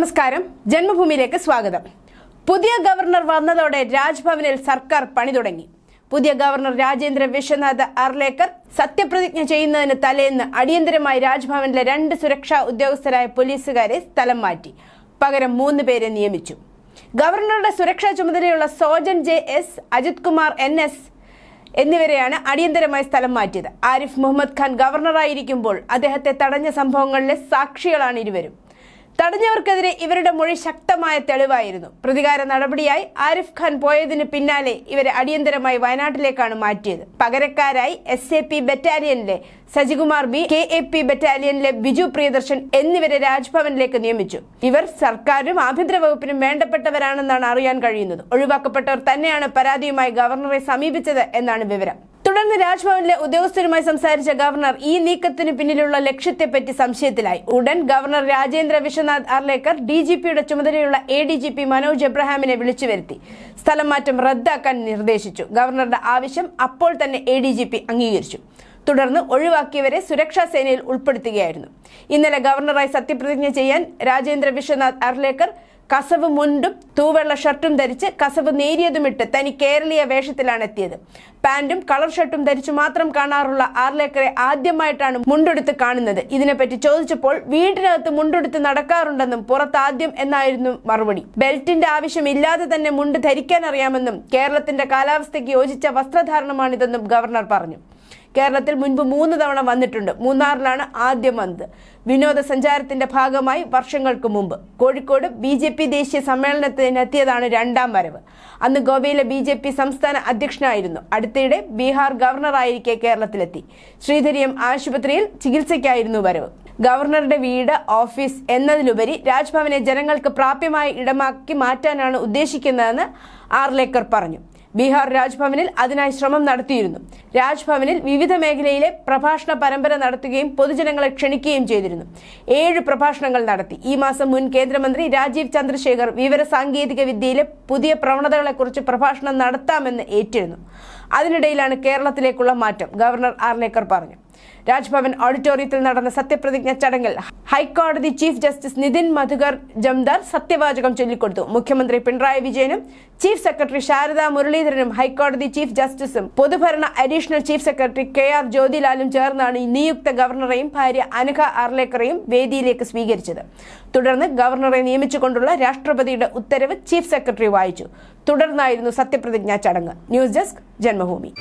നമസ്കാരം. ജന്മഭൂമിയിലേക്ക് സ്വാഗതം. പുതിയ ഗവർണർ വന്നതോടെ രാജ്ഭവനിൽ സർക്കാർ പണി തുടങ്ങി. പുതിയ ഗവർണർ രാജേന്ദ്ര വിശ്വനാഥ് അർലേക്കർ സത്യപ്രതിജ്ഞ ചെയ്യുന്നതിന് തലേന്ന് അടിയന്തരമായി രാജ്ഭവനിലെ രണ്ട് സുരക്ഷാ ഉദ്യോഗസ്ഥരായ പോലീസുകാരെ സ്ഥലം മാറ്റി. പകരം മൂന്ന് പേരെ നിയമിച്ചു. ഗവർണറുടെ സുരക്ഷാ ചുമതലയുള്ള Sojan J S Ajith Kumar N S എന്നിവരെയാണ് അടിയന്തരമായി സ്ഥലം മാറ്റിയത്. ആരിഫ് മുഹമ്മദ് ഖാൻ ഗവർണറായിരിക്കുമ്പോൾ അദ്ദേഹത്തെ തടഞ്ഞ സംഭവങ്ങളിലെ സാക്ഷികളാണ് ഇരുവരും. തടഞ്ഞവർക്കെതിരെ ഇവരുടെ മൊഴി ശക്തമായ തെളിവായിരുന്നു. പ്രതികാര നടപടിയായി ആരിഫ് ഖാൻ പോയതിന് പിന്നാലെ ഇവരെ അടിയന്തരമായി വയനാട്ടിലേക്കാണ് മാറ്റിയത്. പകരക്കാരായി S A P ബറ്റാലിയനിലെ Sajikumar B K A P ബറ്റാലിയനിലെ Biju Priyadarshan എന്നിവരെ രാജ്ഭവനിലേക്ക് നിയമിച്ചു. ഇവർ സർക്കാരും ആഭ്യന്തര വകുപ്പിനും വേണ്ടപ്പെട്ടവരാണെന്നാണ് അറിയാൻ കഴിയുന്നത്. ഒഴിവാക്കപ്പെട്ടവർ തന്നെയാണ് പരാതിയുമായി ഗവർണറെ സമീപിച്ചത് എന്നാണ് വിവരം. തുടർന്ന് രാജ്ഭവനിലെ ഉദ്യോഗസ്ഥരുമായി സംസാരിച്ച ഗവർണർ ഈ നീക്കത്തിന് പിന്നിലുള്ള ലക്ഷ്യത്തെപ്പറ്റി സംശയത്തിലായി. ഉടൻ governor Rajendra Vishwanath Arlekar D G പിയുടെ ചുമതലയുള്ള A D G P Manoj എബ്രഹാമിനെ വിളിച്ചു വരുത്തി. സ്ഥലം മാറ്റം റദ്ദാക്കാൻ നിർദ്ദേശിച്ചു. ഗവർണറുടെ ആവശ്യം അപ്പോൾ തന്നെ എ ഡി ജി പി അംഗീകരിച്ചു. തുടർന്ന് ഒഴിവാക്കിയവരെ സുരക്ഷാ സേനയിൽ ഉൾപ്പെടുത്തുകയായിരുന്നു. ഇന്നലെ ഗവർണറായി സത്യപ്രതിജ്ഞ ചെയ്യാൻ രാജേന്ദ്ര വിശ്വനാഥ് അർലേക്കർ കസവ് മുണ്ടും തൂവെള്ള ഷർട്ടും ധരിച്ച് കസവ് നേരിയതുമിട്ട് തനി കേരളീയ വേഷത്തിലാണ് എത്തിയത്. പാന്റും കളർ ഷർട്ടും ധരിച്ചു മാത്രം കാണാറുള്ള ആർലേക്കറെ ആദ്യമായിട്ടാണ് മുണ്ടെടുത്ത് കാണുന്നത്. ഇതിനെപ്പറ്റി ചോദിച്ചപ്പോൾ വീടിനകത്ത് മുണ്ടെടുത്ത് നടക്കാറുണ്ടെന്നും പുറത്ത് ആദ്യം എന്നായിരുന്നു മറുപടി. ബെൽറ്റിന്റെ ആവശ്യമില്ലാതെ തന്നെ മുണ്ട് ധരിക്കാൻ അറിയാമെന്നും കേരളത്തിന്റെ കാലാവസ്ഥയ്ക്ക് യോജിച്ച വസ്ത്രധാരണമാണിതെന്നും ഗവർണർ പറഞ്ഞു. കേരളത്തിൽ മുൻപ് മൂന്ന് തവണ വന്നിട്ടുണ്ട്. മൂന്നാറിലാണ് ആദ്യം വന്നത്. വിനോദസഞ്ചാരത്തിന്റെ ഭാഗമായി വർഷങ്ങൾക്ക് മുമ്പ്. കോഴിക്കോട് ബി ജെ പി ദേശീയ സമ്മേളനത്തിനെത്തിയതാണ് രണ്ടാം വരവ്. അന്ന് ഗോവയിലെ ബി ജെ പി സംസ്ഥാന അധ്യക്ഷനായിരുന്നു. അടുത്തിടെ ബീഹാർ ഗവർണറായിരിക്കെ കേരളത്തിലെത്തി. ശ്രീധരിയം ആശുപത്രിയിൽ ചികിത്സയ്ക്കായിരുന്നു വരവ്. ഗവർണറുടെ വീട് ഓഫീസ് എന്നതിലുപരി രാജ്ഭവനെ ജനങ്ങൾക്ക് പ്രാപ്യമായ ഇടമാക്കി മാറ്റാനാണ് ഉദ്ദേശിക്കുന്നതെന്ന് ആർലേക്കർ പറഞ്ഞു. ബീഹാർ രാജ്ഭവനിൽ അതിനായി ശ്രമം നടത്തിയിരുന്നു. രാജ്ഭവനിൽ വിവിധ മേഖലയിലെ പ്രഭാഷണ പരമ്പര നടത്തുകയും പൊതുജനങ്ങളെ ക്ഷണിക്കുകയും ചെയ്തിരുന്നു. ഏഴ് പ്രഭാഷണങ്ങൾ നടത്തി. ഈ മാസം മുൻ കേന്ദ്രമന്ത്രി രാജീവ് ചന്ദ്രശേഖർ വിവര സാങ്കേതിക വിദ്യയിലെ പുതിയ പ്രവണതകളെക്കുറിച്ച് പ്രഭാഷണം നടത്താമെന്ന് ഏറ്റിരുന്നു. അതിനിടയിലാണ് കേരളത്തിലേക്കുള്ള മാറ്റം ഗവർണർ ആർലേക്കർ പറഞ്ഞു. രാജ്ഭവൻ ഓഡിറ്റോറിയത്തിൽ നടന്ന സത്യപ്രതിജ്ഞ ചടങ്ങിൽ ഹൈക്കോടതി ചീഫ് ജസ്റ്റിസ് നിതിൻ മധുകർ ജംദാർ സത്യവാചകം ചൊല്ലിക്കൊടുത്തു. മുഖ്യമന്ത്രി പിണറായി വിജയനും ചീഫ് സെക്രട്ടറി ശാരദ മുരളീധരനും ഹൈക്കോടതി ചീഫ് ജസ്റ്റിസും പൊതുഭരണ additional chief secretary K R ജ്യോതിലാലും ചേർന്നാണ് നിയുക്ത ഗവർണറെയും ഭാര്യ അനഘ ആർലേക്കറെയും വേദിയിലേക്ക് സ്വീകരിച്ചത്. തുടർന്ന് ഗവർണറെ നിയമിച്ചുകൊണ്ടുള്ള രാഷ്ട്രപതിയുടെ ഉത്തരവ് ചീഫ് സെക്രട്ടറി വായിച്ചു. തുടർന്നായിരുന്നു സത്യപ്രതിജ്ഞാ ചടങ്ങ്. News desk Janmabhumi.